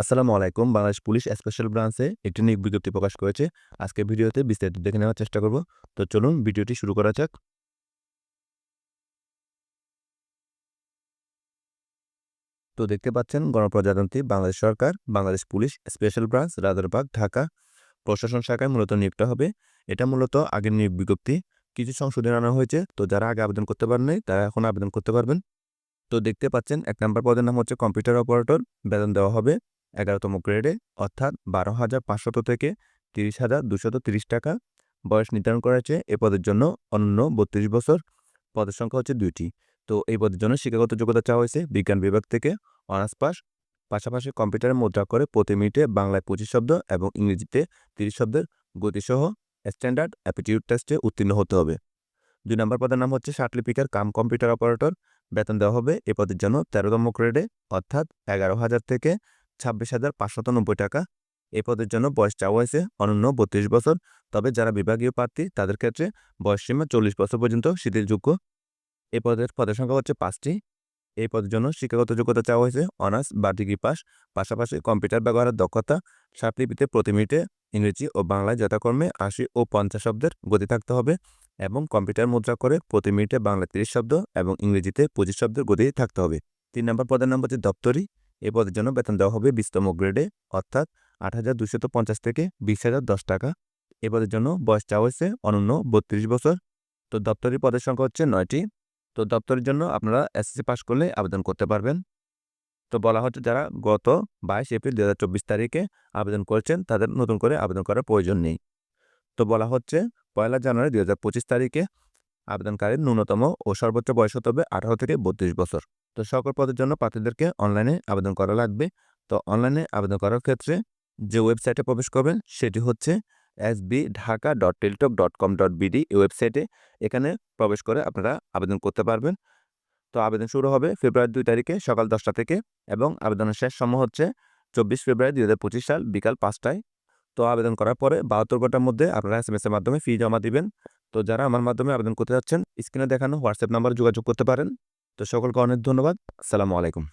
আসসালামু আলাইকুম। Bangladesh police special ব্রাঞ্চে একটি নিয়োগ বিজ্ঞপ্তি প্রকাশ করেছে। আজকে ভিডিওতে বিস্তারিত দেখে নেওয়ার চেষ্টা করব। তো চলুন ভিডিওটি শুরু করা যাক। তো দেখতে পাচ্ছেন, গণপ্রজাতন্ত্রী বাংলাদেশ সরকার, Bangladesh police special branch, Rajarbagh, Dhaka প্রশাসন শাখায় মূলত নিয়োগটা হবে। এটা মূলত আগের নিয়োগ বিজ্ঞপ্তি। কিছু সংশোধন আনা হয়েছে। তো যারা আগে আবেদন করতে পারেন নাই, তারা এখন আবেদন করতে পারবেন। তো দেখতে পাচ্ছেন, এক নম্বর পদের নাম হচ্ছে কম্পিউটার অপারেটর। বেতন দেওয়া হবে। এগারোতম গ্রেডে, অর্থাৎ বারো হাজার পাঁচশত থেকে তিরিশ হাজার দুশত তিরিশ টাকা বয়স নির্ধারণ করা হয়েছে। এ পদের জন্য অন্য বত্রিশ বছর পদের সংখ্যা হচ্ছে দুইটি। তো এই পদের জন্য শিক্ষাগত যোগ্যতা চাওয়া হয়েছে বিজ্ঞান বিভাগ থেকে। অনার্স পাস, পাশাপাশি কম্পিউটারে মুদ্রা করে প্রতি মিনিটে বাংলায় পঁচিশ শব্দ এবং ইংরেজিতে তিরিশ শব্দের গতিসহ স্ট্যান্ডার্ড অ্যাপিটিউড টেস্টে উত্তীর্ণ হতে হবে। দুই নম্বর পদের নাম হচ্ছে সার্টিফিকার কাম কম্পিউটার অপারেটর। বেতন দেওয়া হবে। এ পদের জন্য তেরোতম গ্রেডে, অর্থাৎ এগারো হাজার থেকে ছাব্বিশ হাজার পাঁচশত টাকা। এই পদের জন্য বয়স চাওয়া হয়েছে অনন্য বত্রিশ বছর। তবে যারা বিভাগীয় প্রার্থী, তাদের ক্ষেত্রে বয়সসীমা চল্লিশ বছর পর্যন্ত শিথিলযোগ্য। এই পদের পদের সংখ্যা হচ্ছে পাঁচটি। এই পদের জন্য শিক্ষাগত যোগ্যতা চাওয়া হয়েছে অনার্স বা ডিগ্রি পাস, পাশাপাশি কম্পিউটার ব্যবহারের দক্ষতা সাতলিপিতে প্রতি মিনিটে ইংরেজি ও বাংলায় যথাক্রমে আশি ও পঞ্চাশ শব্দের গতি থাকতে হবে এবং কম্পিউটার মুদ্রা করে প্রতি মিনিটে বাংলা তিরিশ শব্দ এবং ইংরেজিতে পঁচিশ শব্দের গতি থাকতে হবে। তিন নম্বর পদের নাম হচ্ছে দপ্তরি। এই পদের জন্য বেতন দেওয়া হবে বিশতম গ্রেডে, অর্থাৎ আট হাজার দুশত পঞ্চাশ থেকে বিশ হাজার দশ টাকা। এ পদের জন্য বয়স চাওয়া হয়েছে অনন্য বত্রিশ বছর। তো দপ্তরি পদের সংখ্যা হচ্ছে নয়টি। তো দপ্তরের জন্য আপনারা এসএসসি পাস করলে আবেদন করতে পারবেন। তো বলা হচ্ছে যারা গত বাইশ এপ্রিল দু হাজার চব্বিশ তারিখে আবেদন করেছেন, তাদের নতুন করে আবেদন করার প্রয়োজন নেই। তো বলা হচ্ছে পয়লা জানুয়ারি দু হাজার পঁচিশ তারিখে আবেদনকারীর ন্যূনতম ও সর্বোচ্চ বয়স হতে হবে আঠারো থেকে বত্রিশ বছর। তো সকল পদের জন্য প্রার্থীদেরকে অনলাইনে আবেদন করা লাগবে। তো অনলাইনে আবেদন করার ক্ষেত্রে যে ওয়েবসাইটে প্রবেশ করবেন, সেটি হচ্ছে S B Dhaka dot Teletalk dot com dot BD এই ওয়েবসাইটে এখানে প্রবেশ করে আপনারা আবেদন করতে পারবেন। তো আবেদন শুরু হবে ফেব্রুয়ারি দুই তারিখে সকাল দশটা থেকে এবং আবেদনের শেষ সময় হচ্ছে চব্বিশ ফেব্রুয়ারি দুই হাজার পঁচিশ সাল বিকাল পাঁচটায়। তো আবেদন করার পরে বাহাত্তর ঘণ্টার মধ্যে আপনারা এস এম এর মাধ্যমে ফি জমা দিবেন। তো যারা আমার মাধ্যমে আবেদন করতে যাচ্ছেন স্ক্রিনে দেখানো হোয়াটসঅ্যাপ নাম্বার যোগাযোগ করতে পারেন। তো সকলকে অনেক ধন্যবাদ। আসসালামু আলাইকুম।